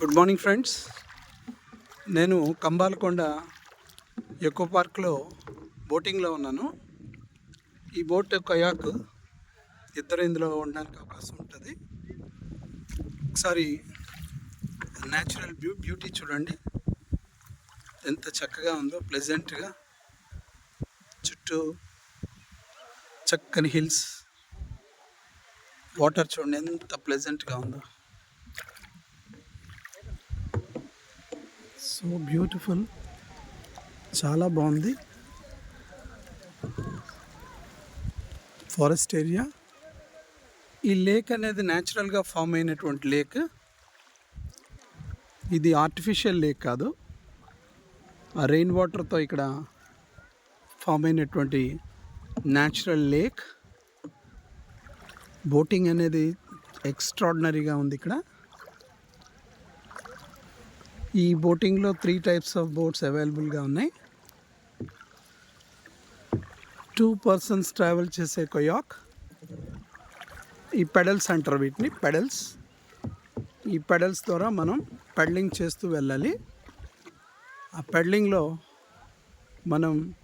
Good morning friends నేను Kambalakonda echo పార్క్లో బోటింగ్లో ఉన్నాను. ఈ బోట్ కయాక్ ఇద్దరు ఇందులో ఉండడానికి అవకాశం ఉంటుంది. ఒకసారి న్యాచురల్ బ్యూ బ్యూటీ చూడండి. ఎంత చక్కగా ఉందో ప్లెజెంట్గా చుట్టూ చక్కని హిల్స్ వాటర్ చూడండి ఎంత ప్లెజెంట్గా ఉందో. So beautiful. చాలా బాగుంది. Forest area. ఈ లేక్ అనేది న్యాచురల్గా ఫామ్ అయినటువంటి లేక్. ఇది ఆర్టిఫిషియల్ లేక్ కాదు. ఆ రెయిన్ వాటర్తో ఇక్కడ ఫామ్ అయినటువంటి న్యాచురల్ లేక్. బోటింగ్ అనేది ఎక్స్ట్రాడినరీగా ఉంది ఇక్కడ. ఈ బోటింగ్లో త్రీ టైప్స్ ఆఫ్ బోట్స్ అవైలబుల్గా ఉన్నాయి. టూ పర్సన్స్ ట్రావెల్ చేసే కొయాక్ ఈ పెడల్స్ అంటారు వీటిని పెడల్స్ ఈ పెడల్స్ ద్వారా మనం పెడలింగ్ చేస్తూ వెళ్ళాలి. ఆ పెడలింగ్లో మనం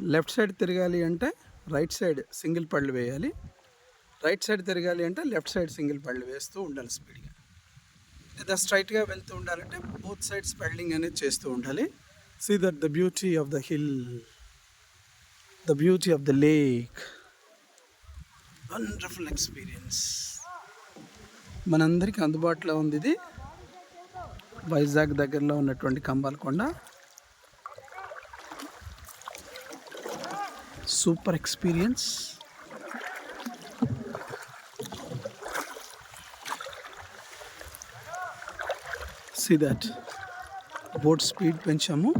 లెఫ్ట్ సైడ్ తిరగాలి అంటే రైట్ సైడ్ సింగిల్ పళ్ళు వేయాలి. రైట్ సైడ్ తిరగాలి అంటే లెఫ్ట్ సైడ్ సింగిల్ పళ్ళు వేస్తూ ఉండాలి స్పీడ్గా లేదా స్ట్రైట్గా వెళ్తూ ఉండాలంటే బోత్ సైడ్స్ పెడలింగ్ అనేది చేస్తూ ఉండాలి. See that the beauty of the hill the beauty of the lake wonderful experience మనందరికీ అందుబాటులో ఉంది ఇది. వైజాగ్ దగ్గరలో ఉన్నటువంటి Kambalakonda. Super experience see that boat speed పెంచాము.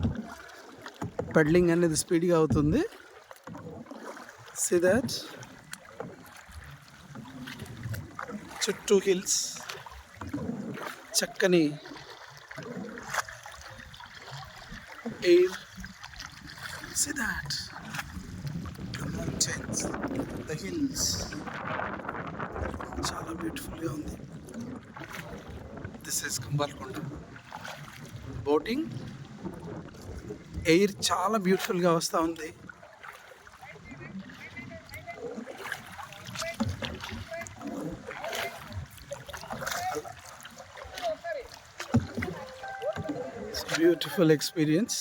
Peddling అనేది స్పీడ్గా అవుతుంది. సీ దాట్ చుట్టూ హిల్స్. చక్కని air see that the mountains the hills చాలా బ్యూటిఫుల్గా ఉంది. This is Kambalakonda boating air చాలా బ్యూటిఫుల్గా వస్తూ ఉంది బ్యూటిఫుల్ ఎక్స్పీరియన్స్